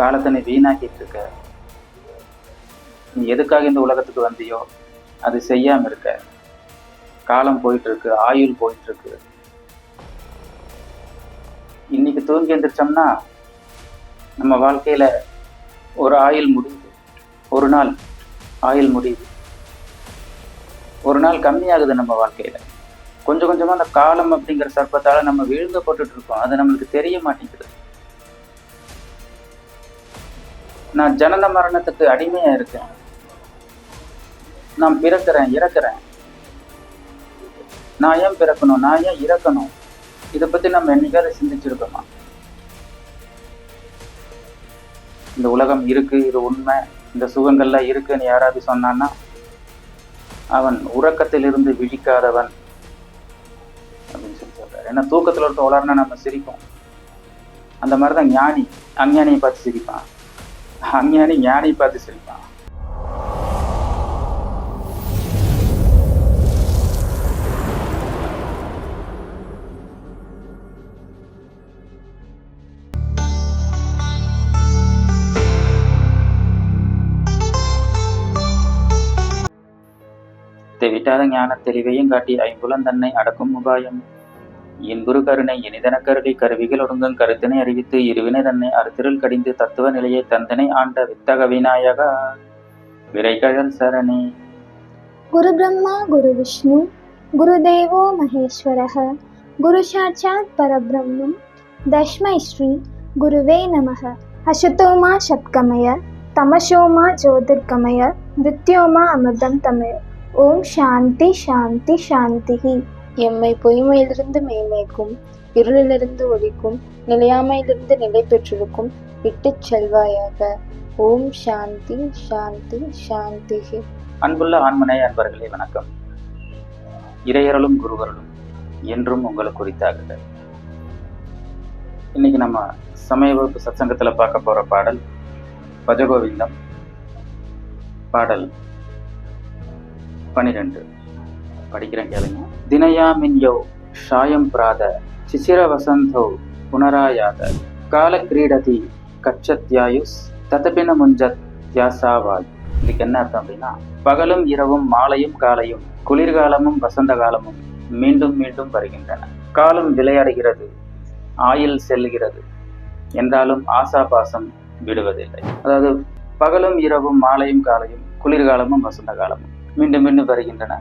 காலத்தை நீ வீணாக்கிட்டு இருக்க நீ எதுக்காக இந்த உலகத்துக்கு வந்தியோ அது செய்யாம இருக்க. காலம் போயிட்டு இருக்கு ஆயுள் போயிட்டு இருக்கு இன்னைக்கு தூங்கி எந்திரிச்சோம்னா நம்ம வாழ்க்கையில ஒரு ஆயுள் முடியுது. ஒரு நாள் ஆயுள் முடியுது. ஒரு நாள் கம்மியாகுது நம்ம வாழ்க்கையில. கொஞ்சம் கொஞ்சமா அந்த காலம் அப்படிங்கிற சர்ப்பத்தால நம்ம விழுங்கப்பட்டுட்டு இருக்கோம். அது நம்மளுக்கு தெரிய மாட்டேங்குது. நான் ஜனன மரணத்துக்கு அடிமையா இருக்கேன். நான் பிறக்கிறேன் இறக்குறேன். நான் ஏன் பிறக்கணும் நான் ஏன் இறக்கணும்? இதை பத்தி நம்ம என்னைக்காவது சிந்திச்சிருக்கோமா? இந்த உலகம் இருக்கு இது உண்மை. இந்த சுகங்கள்லாம் இருக்குன்னு யாராவது சொன்னான்னா அவன் உறக்கத்திலிருந்து விழிக்காதவன் அப்படின்னு சொல்லி சொல்றாரு. ஏன்னா தூக்கத்தில் ஒருத்த உலர்னா நம்ம சிரிப்போம். அந்த மாதிரி தான் ஞானி அஞ்ஞானியை பார்த்து சிரிப்பான். அஞ்ஞானி ஞானி பார்த்து சிரிப்பான். தெவிட்டாத ஞான தெளிவையும் காட்டி ஐம்புலன் தன்னை அடக்கும் உபாயம். இன்புறு கருணை இனிதன கருதி கருவிகள் ஒடுங்கும் கருத்தினை அறிவித்து இருவினை தன்னை அறுத்திருள் கடிந்து தத்துவ நிலையை தந்தனை ஆண்ட வித்தக விநாயகா விரைகழல் சரணி. குரு பிரம்மா குரு விஷ்ணு குரு தேவோ மகேஸ்வரக. குரு சாட்சாத் பரபிரம்மம். தஷ்மை ஸ்ரீ குருவே நமக. அசுத்தோமா சத்கமய தமசோமா ஜோதிர்கமய நித்யோமா அமிர்தம் தமிழ் ஓம் சாந்தி சாந்தி சாந்திஹி. எம்மை பொய்மையிலிருந்து மேய்மைக்கும் இருளிலிருந்து ஒழிக்கும் நிலையாமையிலிருந்து நிலை பெற்றிருக்கும் விட்டுச் செல்வாயாக. ஓம் சாந்தி சாந்தி சாந்தி அன்புள்ள ஆண்மனை அன்பர்களே வணக்கம். இறையரலும் குருவரலும் என்றும் உங்களுக்கு குறித்தாக இன்னைக்கு நம்ம சமய வகுப்பு சத்சங்கத்தில் பார்க்க போற பாடல் பஜகோவிந்தம். பாடல் பனிரெண்டு. படிக்கிறேன் கேளுங்க. தினயாமின்யோ சாயம் பிராத சிசிர வசந்தோ புனராயாத கால கிரீடதி கச்சத்யாயுஸ் ததபின முஞ்சத் தியாசாவாய். இதுக்கு என்ன அர்த்தம் அப்படின்னா பகலும் இரவும் மாலையும் காலையும் குளிர்காலமும் வசந்த காலமும் மீண்டும் மீண்டும் வருகின்றன. காலம் விளையாடுகிறது ஆயில் செல்கிறது. என்றாலும் ஆசாபாசம் விடுவதில்லை. அதாவது பகலும் இரவும் மாலையும் காலையும் குளிர்காலமும் வசந்த காலமும் மீண்டும் மீண்டும் வருகின்றன.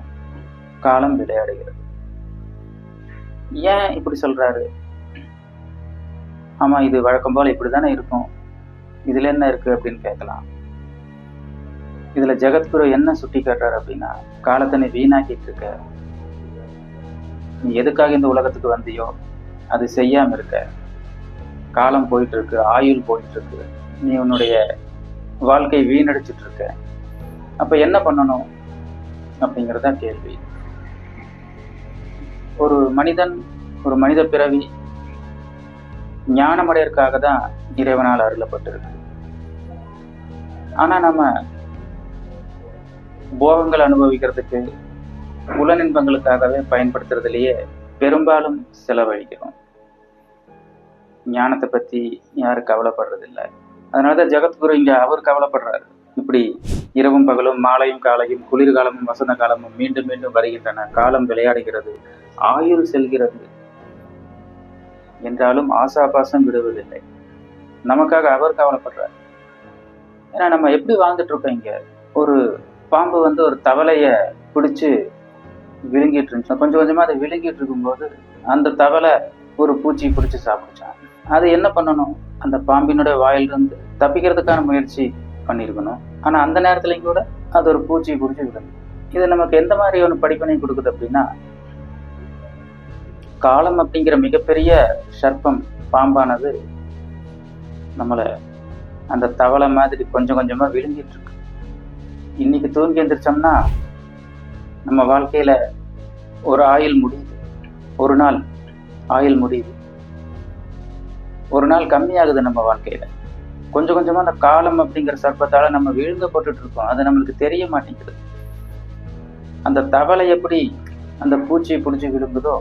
காலம் விளையாடுகிறது. ஏன் இப்படி சொல்றாரு? ஆமா இது வழக்கம் போல இப்படிதானே இருக்கும். இதுல என்ன இருக்கு அப்படின்னு கேட்கலாம். இதுல ஜெகத்குரு என்ன சுட்டி காட்டுறாரு அப்படின்னா காலத்தை நீ வீணாக்கிட்டு இருக்க. நீ எதுக்காக இந்த உலகத்துக்கு வந்தியோ அது செய்யாம இருக்க. காலம் போயிட்டு இருக்கு ஆயுள் போயிட்டு இருக்கு. நீ உன்னுடைய வாழ்க்கை வீணடிச்சிட்டு இருக்க. அப்ப என்ன பண்ணணும்? அப்படிங்கிறதா கேள்வி. ஒரு மனிதன் ஒரு மனித பிறவி ஞானமடையறதுக்காக தான் இறைவனால் அருளப்பட்டிருக்கு ஆனா நம்ம போகங்கள் அனுபவிக்கிறதுக்கு புலனின்பங்களுக்காகவே பயன்படுத்துறதுலயே பெரும்பாலும் செலவழிக்கிறோம். ஞானத்தை பத்தி யாரும் கவலைப்படுறதில்ல. அதனாலதான் ஜெகத்குரு இங்க அவர் கவலைப்படுறாரு. இப்படி இரவும் பகலும் மாலையும் காலையும் குளிர்காலமும் வசந்த காலமும் மீண்டும் மீண்டும் வருகின்றன. காலம் விளையாடுகிறது. ஆயுள் செல்கிறது. என்றாலும் ஆசாபாசம் விடுவதில்லை. நமக்காக அவர் கவலைப்படுறார். ஏன்னா நம்ம எப்படி வாழ்ந்துட்டு இருக்கோம் இங்க? ஒரு பாம்பு வந்து ஒரு தவளைய பிடிச்சு விழுங்கிட்டு இருந்துச்சு கொஞ்சம் கொஞ்சமா அதை விழுங்கிட்டு இருக்கும்போது அந்த தவளை ஒரு பூச்சி பிடிச்சி சாப்பிடுச்சான். அது என்ன பண்ணணும்? அந்த பாம்பினுடைய வாயிலிருந்து தப்பிக்கிறதுக்கான முயற்சி பண்ணியிருக்கணும். ஆனால் அந்த நேரத்துலையும் கூட அது ஒரு பூச்சி பிடிச்சி விடுது. இது நமக்கு எந்த மாதிரி ஒரு படிப்பினை கொடுக்குது அப்படின்னா காலம் அப்படிங்கிற மிகப்பெரிய சர்ப்பம் பாம்பானது நம்மளை அந்த தவளை மாதிரி கொஞ்சம் கொஞ்சமாக விழுங்கிட்டு இருக்கு இன்னைக்கு தூங்கி எந்திரிச்சோம்னா நம்ம வாழ்க்கையில் ஒரு ஆயுள் முடியுது. ஒரு நாள் ஆயுள் முடியுது. ஒரு நாள் கம்மியாகுது நம்ம வாழ்க்கையில். கொஞ்சம் கொஞ்சமா அந்த காலம் அப்படிங்கிற சர்ப்பத்தால நம்ம விழுங்கப்பட்டுட்டு இருக்கோம். அது நம்மளுக்கு தெரிய மாட்டேங்குது. அந்த தவளை எப்படி அந்த பூச்சியை பிடிச்சி விழுங்குதோ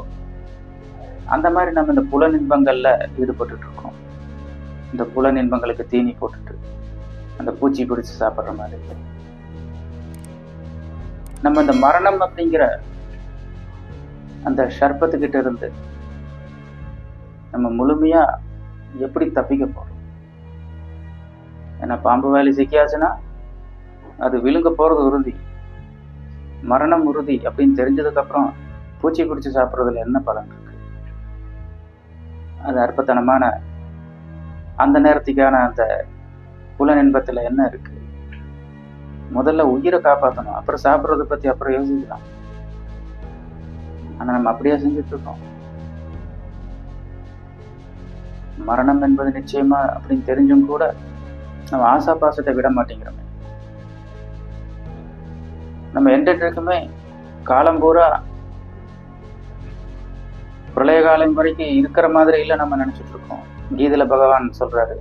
அந்த மாதிரி நம்ம இந்த புலனின்பங்கள்ல ஈடுபட்டுட்டு இருக்கோம். இந்த புல நின்பங்களுக்கு தீனி போட்டுட்டு அந்த பூச்சி பிடிச்சி சாப்பிட்ற மாதிரி. நம்ம இந்த மரணம் அப்படிங்கிற அந்த சர்ப்பத்துக்கிட்ட இருந்து நம்ம முழுமையா எப்படி தப்பிக்க போறோம்? ஏன்னா பாம்பு வேலி சிக்கியாச்சுன்னா அது விழுங்க போகிறது உறுதி. மரணம் உறுதி அப்படின்னு தெரிஞ்சதுக்கப்புறம் பூச்சி பிடிச்சி சாப்பிட்றதுல என்ன பலன் இருக்கு? அது அற்பத்தனமான அந்த நேரத்துக்கான அந்த புல இன்பத்தில் என்ன இருக்கு? முதல்ல உயிரை காப்பாற்றணும் அப்புறம் சாப்பிட்றத பற்றி அப்புறம் யோசிக்கலாம். ஆனால் நம்ம அப்படியே செஞ்சுட்டு இருக்கோம். மரணம் என்பது நிச்சயமா அப்படின்னு தெரிஞ்சும் கூட நம்ம ஆசா பாசத்தை விட மாட்டேங்கிறோமே. நம்ம என்றைக்குமே காலம் பூரா பிரளய காலம் வரைக்கும் இருக்கிற மாதிரி இல்லை நம்ம நினைச்சிட்டு இருக்கோம் கீதையில பகவான் சொல்றாரு.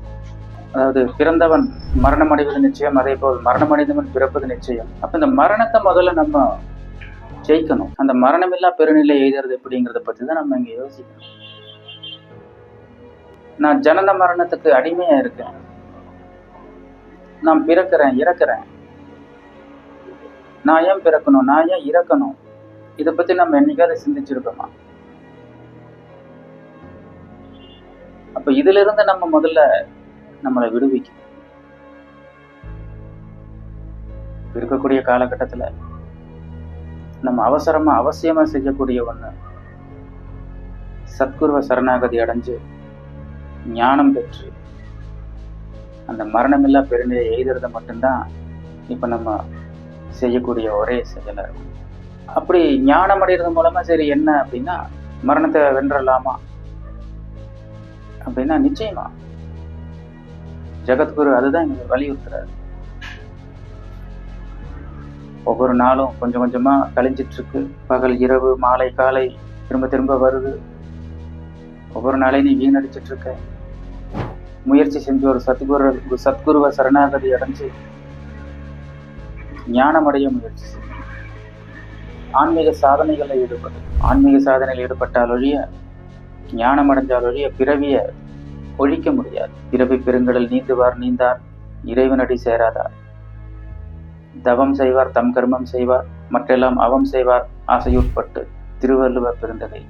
அதாவது பிறந்தவன் மரணம் அடைவது நிச்சயம் அதே போல் மரணம் அடைந்தவன் பிறப்பது நிச்சயம். அப்ப இந்த மரணத்தை முதல்ல நம்ம ஜெயிக்கணும். அந்த மரணமில்லா பெருநிலை எழுதுறது எப்படிங்கிறத பத்தி தான் நம்ம இங்க யோசிக்கணும். நான் ஜனன மரணத்துக்கு அடிமையா இருக்கேன். நான் பிறக்கிறேன் இறக்குறேன். நான் ஏன் பிறக்கணும்? நான் ஏன் இறக்கணும்? இதை பத்தி நம்ம என்னைக்காவது சிந்திச்சிருக்கோமா? அப்ப இதுல இருந்து நம்ம முதல்ல நம்மளை விடுவிக்கணும். இருக்கக்கூடிய காலகட்டத்துல நம்ம அவசரமா அவசியமா செய்யக்கூடிய ஒண்ணு சத்குருவ சரணாகதி அடைஞ்சு ஞானம் பெற்று அந்த மரணமில்லா பெருநிலை எழுதுறத மட்டும்தான் இப்போ நம்ம செய்யக்கூடிய ஒரே செயலாக இருக்கும். அப்படி ஞானம் அடைகிறது மூலமா சரி என்ன அப்படின்னா மரணத்தை வென்றலாமா அப்படின்னா நிச்சயமா. ஜெகத்குரு அதுதான் எங்களுக்கு வலியுறுத்துறாரு. ஒவ்வொரு நாளும் கொஞ்சம் கொஞ்சமா கழிஞ்சிட்டு இருக்கு பகல் இரவு மாலை காலை திரும்ப திரும்ப வருது. ஒவ்வொரு நாளையும் நீ வீணடிச்சிட்டு இருக்க முயற்சி செஞ்சு ஒரு சத்குரு சத்குருவ சரணாகதி அடைஞ்சு ஞானம் முயற்சி செய்யும் ஆன்மீக சாதனைகளில் ஈடுபடு ஆன்மீக சாதனையில் ஈடுபட்டால் ஒழிய ஞானம் அடைஞ்சால் ஒழிய பிறவிய ஒழிக்க முடியாது. பிறவி பெருங்கடல் நீந்துவார் நீந்தார் இறைவனடி சேராதார். தவம் செய்வார் தம் கர்மம் செய்வார் மற்றெல்லாம் அவம் செய்வார் ஆசையுட்பட்டு திருவள்ளுவர் பெருந்தகை.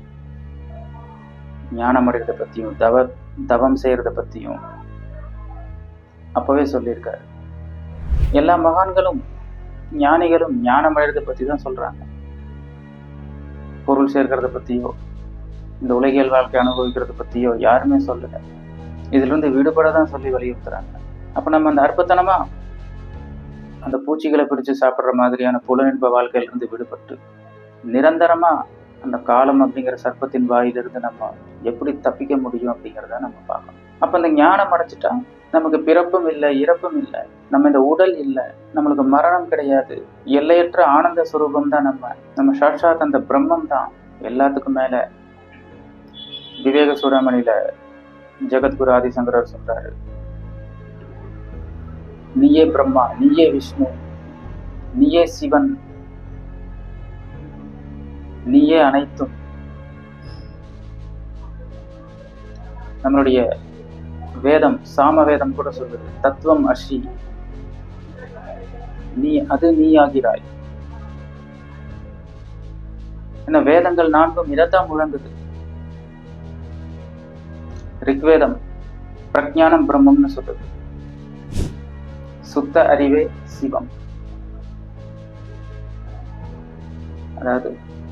ஞானம் பற்றியும் தவ தவம் செய்கிறத பற்றியும் அப்போவே சொல்லியிருக்காரு. எல்லா மகான்களும் ஞானிகளும் ஞானம் அடைகிறத பற்றி தான் சொல்றாங்க. பொருள் சேர்க்கிறத பற்றியோ இந்த உலகியல் வாழ்க்கை அனுபவிக்கிறத பற்றியோ யாருமே சொல்லலை. இதிலிருந்து விடுபட தான் சொல்லி வலியுறுத்துறாங்க. அப்போ நம்ம அந்த அற்பத்தனமா அந்த பூச்சிகளை பிடிச்சு சாப்பிட்ற மாதிரியான புலனின்ப வாழ்க்கையிலிருந்து விடுபட்டு நிரந்தரமாக அந்த காலம் அப்படிங்கிற சர்ப்பத்தின் வாயிலிருந்து நம்ம எப்படி தப்பிக்க முடியும் அப்படிங்கிறத நம்ம பார்க்கணும். அப்ப இந்த ஞானம் அடைச்சிட்டா நமக்கு பிறப்பும் இல்லை இறப்பும் இல்லை. நம்ம இந்த உடல் இல்லை. நம்மளுக்கு மரணம் கிடையாது. எல்லையற்ற ஆனந்த சுரூபம் தான் நம்ம. நம்ம சாட்சாத் அந்த பிரம்மம் தான். எல்லாத்துக்கும் மேல விவேக சூடாமணியில் ஜெகத்குரு ஆதிசங்கரர் சொல்றாரு. நீயே பிரம்மா நீயே விஷ்ணு நீயே சிவன் நீயே அனைத்தும். நம்மளுடைய வேதம் சாம வேதம் கூட சொல்லுது. தத்துவம் அஷி நீ அது நீ ஆகிறாய் என்ன வேதங்கள் நான்கும் இதைத்தான் முழங்குது. ரிக்வேதம் பிரஜானம் பிரம்மம்னு சொல்லுது. சுத்த அறிவே சிவம். அதாவது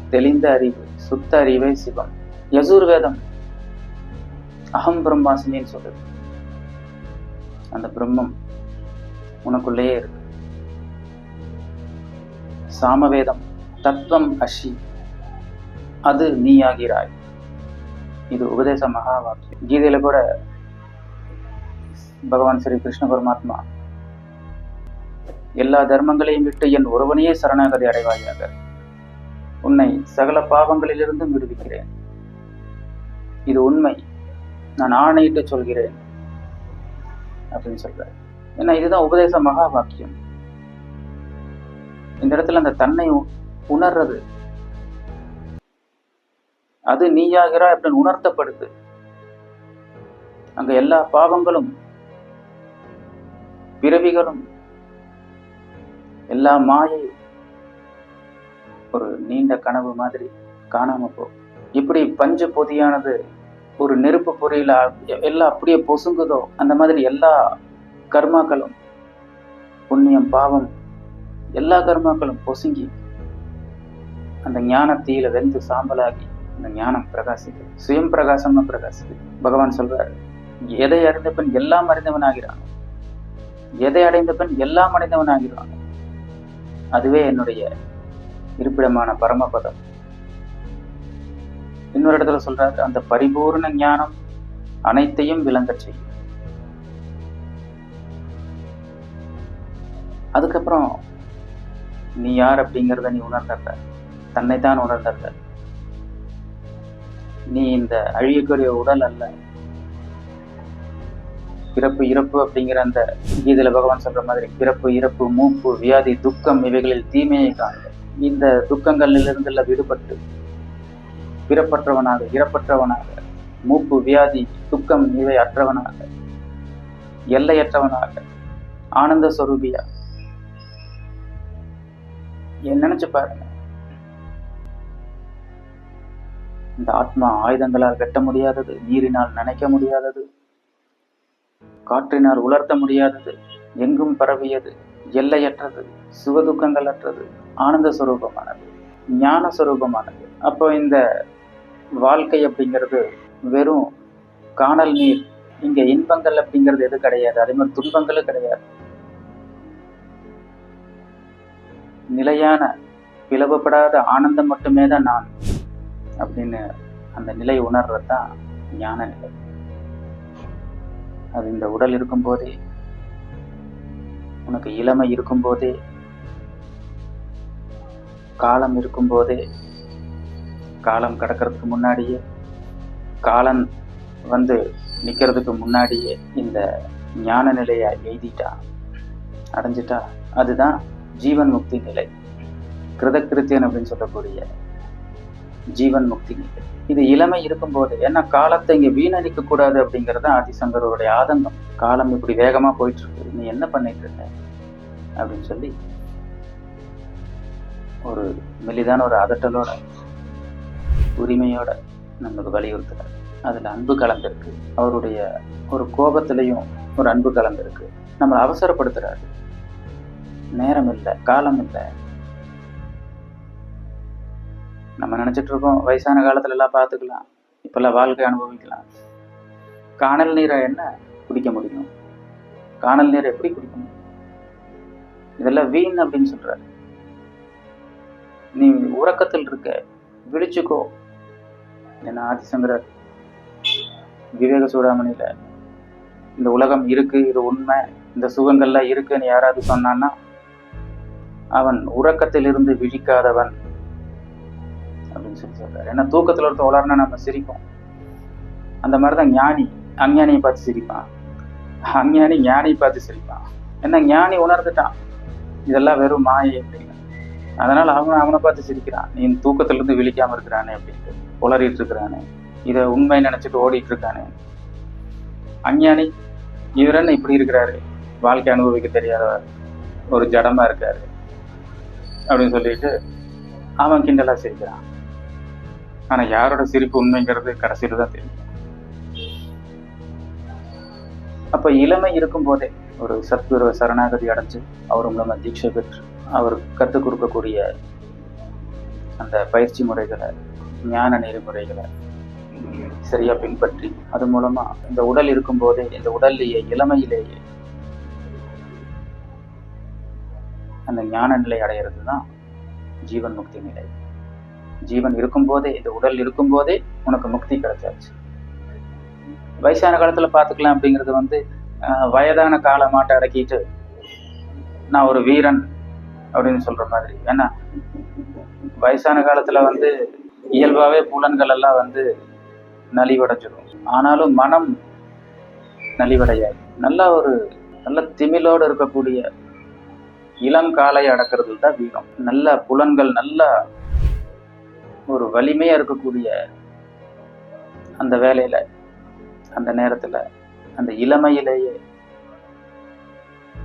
தெளிந்த அறிவு சுத்த அறிவே சிவம். யசூர்வேதம் அகம் பிரம்மாஸ்மின்னு சொல்லுது அந்த பிரம்மம் உனக்குள்ளேயே இருக்கு. சாமவேதம் தத்துவம் அஷி அது நீயாகிறாய். இது உபதேச மகா வாக்கியம். கீதையில கூட பகவான் ஸ்ரீ கிருஷ்ண பரமாத்மா எல்லா தர்மங்களையும் விட்டு என் ஒருவனையே சரணாகதி அடைவாயாக. உன்னை சகல பாவங்களிலிருந்தும் விடுவிக்கிறேன். இது உண்மை. நான் ஆணையிட்டு சொல்கிறேன் அப்படின்னு சொல்றாரு. ஏன்னா இதுதான் உபதேச மகா வாக்கியம். இந்த இடத்துல அந்த தன்னை உணர்றது. அது நீயாகிறாய் அப்படின்னு உணர்த்தப்படுது. அங்க எல்லா பாவங்களும் பிறவிகளும் எல்லா மாயை ஒரு நீண்ட கனவு மாதிரி காணாம போ இப்படி பஞ்சு பொதியானது ஒரு நெருப்பு பொறியில் எல்லாம் அப்படியே பொசுங்குதோ அந்த மாதிரி எல்லா கர்மாக்களும் புண்ணியம் பாவம் எல்லா கர்மாக்களும் பொசுங்கி அந்த ஞான தீயில வெந்து சாம்பலாகி அந்த ஞானம் பிரகாசிக்குது. சுயம் பிரகாசமா பிரகாசிக்குது. பகவான் சொல்றாரு எதை அறிந்த பின் எல்லாம் அறிந்தவன் ஆகிறான் எதை அடைந்த பின் எல்லாம் அடைந்தவன் ஆகிறான் அதுவே என்னுடைய இருப்பிடமான பரமபதம். இன்னொரு இடத்துல சொல்றாரு அந்த பரிபூர்ண ஞானம் அனைத்தையும் விளங்கச் செய்யும். அதுக்கப்புறம் நீ யார் அப்படிங்கிறத நீ உணர்ந்த தன்னைத்தான் உணர்ந்த நீ இந்த அழியக்கூடிய உடல் அல்ல. பிறப்பு இறப்பு அப்படிங்கிற அந்த கீதையில பகவான் சொல்ற மாதிரி பிறப்பு இறப்பு மூப்பு வியாதி துக்கம் இவைகளில் தீமையை காண இந்த துக்கங்களிலிருந்துள்ள விடுபட்டு பிறப்பற்றவனாக இறப்பற்றவனாக மூப்பு வியாதி துக்கம் இவை அற்றவனாக எல்லையற்றவனாக ஆனந்த சொரூபியா என் நினைச்சு பாருங்க. இந்த ஆத்மா ஆயுதங்களால் வெட்ட முடியாதது நீரினால் நினைக்க முடியாதது காற்றினால் உலர்த்த முடியாதது எங்கும் பரவியது எல்லையற்றது சுகதுக்கங்கள் அற்றது ஆனந்த சுரூபமானது ஞான சுரூபமானது. அப்போ இந்த வாழ்க்கை அப்படிங்கிறது வெறும் காணல் நீர். இங்க இன்பங்கள் அப்படிங்கிறது எது கிடையாது. அதே மாதிரி துன்பங்களும் கிடையாது. நிலையான பிளவுபடாத ஆனந்தம் மட்டுமே தான் நான் அப்படின்னு அந்த நிலை உணர்றது தான் ஞான நிலை. அது இந்த உடல் இருக்கும்போதே உனக்கு இளமை இருக்கும்போதே காலம் இருக்கும்போதே காலம் கடக்கிறதுக்கு முன்னாடியே காலன் வந்து நிற்கிறதுக்கு முன்னாடியே இந்த ஞான நிலையை எழுதிட்டா அடைஞ்சிட்டா அதுதான் ஜீவன் முக்தி நிலை. கிருதகிருத்தியன் அப்படின்னு சொல்லக்கூடிய ஜீவன் முக்தி நிலை. இது இளமை இருக்கும்போது ஏன்னா காலத்தை இங்கே வீணடிக்க கூடாது அப்படிங்கிறது ஆதிசங்கருடைய ஆதங்கம். காலம் இப்படி வேகமாக போயிட்டு இருக்கு நீ என்ன பண்ணிட்டு இருக்க? அப்படின்னு சொல்லி ஒரு மெலிதான ஒரு அதட்டலோட உரிமையோட நமக்கு வலியுறுத்துறாரு. அதுல அன்பு கலந்திருக்கு. அவருடைய ஒரு கோபத்திலையும் ஒரு அன்பு கலந்திருக்கு. நம்மளை அவசரப்படுத்துறாரு. நேரம் இல்லை காலம் இல்லை. நம்ம நினைச்சிட்டு இருக்கோம் வயசான காலத்துல எல்லாம் பார்த்துக்கலாம். இப்பெல்லாம் வாழ்க்கை அனுபவிக்கலாம். காணல் நீரை என்ன குடிக்க முடியும்? காணல் நீரை எப்படி குடிக்க முடியும்? இதெல்லாம் வீண் அப்படின்னு சொல்றாரு. நீ உறக்கத்தில் இருக்க விழிச்சுக்கோ. ஏன்னா ஆதிசங்கரர் விவேக சூடாமணியில இந்த உலகம் இருக்கு இது உண்மை இந்த சுகங்கள்லாம் இருக்குன்னு யாராவது சொன்னான்னா அவன் உறக்கத்திலிருந்து விழிக்காதவன் அப்படின்னு சொல்லி சொல்றாரு. ஏன்னா தூக்கத்துல ஒருத்த உலர்னா நம்ம சிரிப்போம். அந்த மாதிரிதான் ஞானி அஞ்ஞானியை பார்த்து சிரிப்பான். அஞ்ஞானி ஞானியை பார்த்து சிரிப்பான். ஏன்னா ஞானி உணர்ந்துட்டான். இதெல்லாம் வெறும் மாயை அப்படின்னு. அதனால அவன் அவனை பார்த்து சிரிக்கிறான். நீ தூக்கத்துல இருந்து விழிக்காம இருக்கிறானே அப்படின்ட்டு உளறிட்டு இருக்கிறானே இதை உண்மை நினைச்சிட்டு ஓடிட்டு இருக்கானே அஞ்ஞானி இவர் என்ன இப்படி இருக்கிறாரு. வாழ்க்கை அனுபவிக்க தெரியாதவர். ஒரு ஜடமா இருக்காரு. அப்படின்னு சொல்லிட்டு அவன் கிண்டலா சிரிக்கிறான். ஆனா யாரோட சிரிப்பு உண்மைங்கிறது கடைசியில தான் தெரியும். அப்ப இளமை இருக்கும் போதே ஒரு சத்குரு சரணாகதி அடைஞ்சு அவர் மூலமா தீட்சை பெற்று அவர் கற்றுக் கொடுக்கக்கூடிய அந்த பயிற்சி முறைகளை ஞான நெறிமுறைகளை சரியா பின்பற்றி அது மூலமா இந்த உடல் இருக்கும்போதே இந்த உடல்லேயே இளமையிலேயே அந்த ஞான நிலை அடையிறது தான் ஜீவன் முக்தி நிலை. ஜீவன் இருக்கும்போதே இந்த உடல் இருக்கும்போதே உனக்கு முக்தி கிடைச்சாச்சு. வயசான காலத்துல பாத்துக்கலாம் அப்படிங்கிறது வந்து வயதான கால மாட்டை அடக்கிட்டு நான் ஒரு வீரன் அப்படின்னு சொல்ற மாதிரி. ஏன்னா வயசான காலத்துல வந்து இயல்பாகவே புலன்கள் எல்லாம் வந்து நலிவடைஞ்சிடும் ஆனாலும் மனம் நலிவடையாது. நல்ல ஒரு நல்ல திமிலோடு இருக்கக்கூடிய இளங்காலை அடக்கிறது தான் வீரம். நல்ல புலன்கள் நல்ல ஒரு வலிமையாக இருக்கக்கூடிய அந்த வேலையில் அந்த நேரத்தில் அந்த இளமையிலேயே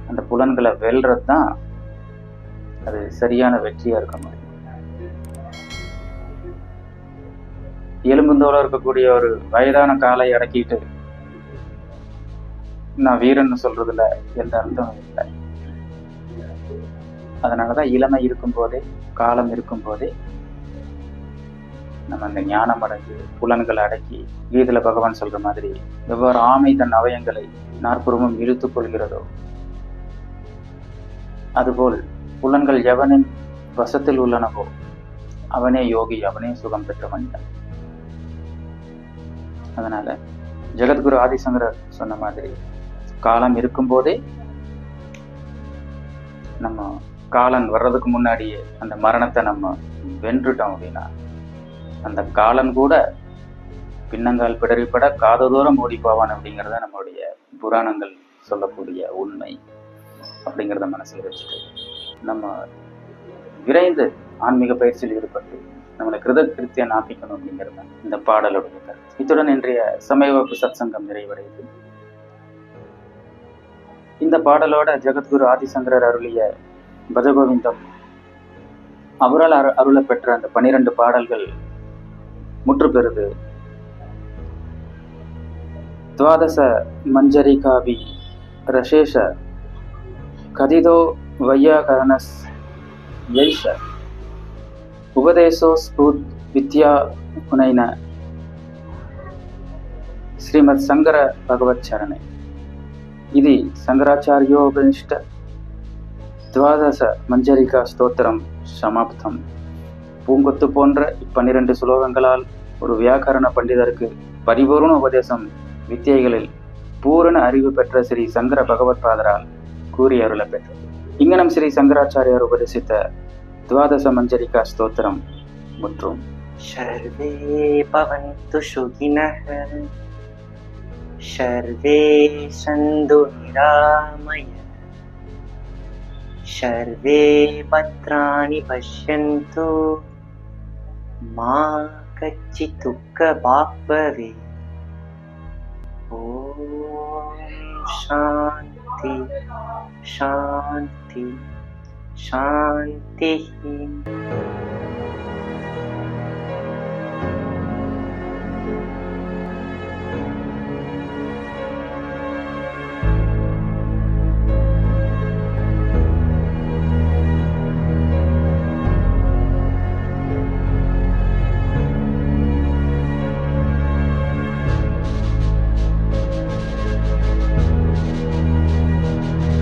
அந்த புலன்களை வெல்றது தான் அது சரியான வெற்றியாக இருக்க முடியும். எலும்புந்தோல இருக்கக்கூடிய ஒரு வயதான காலை அடக்கிட்டு நான் வீரன்னு சொல்றதுல எந்த அர்த்தமும் இல்லை. அதனாலதான் இளமை இருக்கும் போதே காலம் இருக்கும் போதே நம்ம அந்த ஞானம் அடைஞ்சு புலன்களை அடக்கி கீதில பகவான் சொல்ற மாதிரி எவ்வாறு ஆமை தன் அவயங்களை நாற்புறமும் இழுத்துக் கொள்கிறதோ அதுபோல் புலன்கள் எவனின் வசத்தில் உள்ளனவோ அவனே யோகி அவனே சுகம் பெற்ற மனிதன் அதனால ஜெகத்குரு ஆதிசங்கரர் சொன்ன மாதிரி காலம் இருக்கும்போதே நம்ம காலன் வர்றதுக்கு முன்னாடியே அந்த மரணத்தை நம்ம வென்றுட்டோம் அப்படின்னா அந்த காலன் கூட பின்னங்கால் பிடறிப்பட காத தூரம் ஓடிப்பாவான் அப்படிங்கிறத நம்மளுடைய புராணங்கள் சொல்லக்கூடிய உண்மை அப்படிங்கிறத மனசில் வச்சுட்டு நம்ம விரைந்து ஆன்மீக பயிற்சியில் ஈடுபட்டு நம்மளை கிருத கிருத்தியன் நாப்பிக்கணும் அப்படிங்கிறது தான் இந்த பாடலுடைய கருத்து. இத்துடன் இன்றைய சமய வகுப்பு சத்சங்கம் நிறைவடையுது. இந்த பாடலோட ஜெகத்குரு ஆதிசங்கரர் அருளிய பஜகோவிந்தம் அவரால் அரு அருள பெற்ற அந்த பனிரெண்டு பாடல்கள் முற்று பெறுது. துவாதச மஞ்சரி காவி ரசேஷ கதிதோ வையாகரணஸ் யைஷ. உபதேசோ ஸ்பூத் வித்யா புனைன శ్రీమద్ శంకర భగవచ్చరణే ఇది శంకరాచార్యోపనిష్ట துவாதச மஞ்சரிகா ஸ்தோத்திரம் சமாப்தம் பூங்கொத்து போன்ற இப்பன்னிரண்டு சுலோகங்களால் ஒரு வியாக்கரண பண்டிதருக்கு பரிபூர்ண உபதேசம் வித்தியைகளில் பூரண அறிவு பெற்ற ஸ்ரீ சங்கர பகவத்பாதரால் கூறி அருள பெற்றது இங்கனம் ஸ்ரீ சங்கராச்சாரியார் உபதேசித்த द्वादशमञ्जरिका स्तोत्रं मुद्रो सर्वे भवन्तु सुखिनः। सर्वे निरामय। सर्वे पत्राणि पश्यन्तु। मा ॐ शान्ति। शान्तिः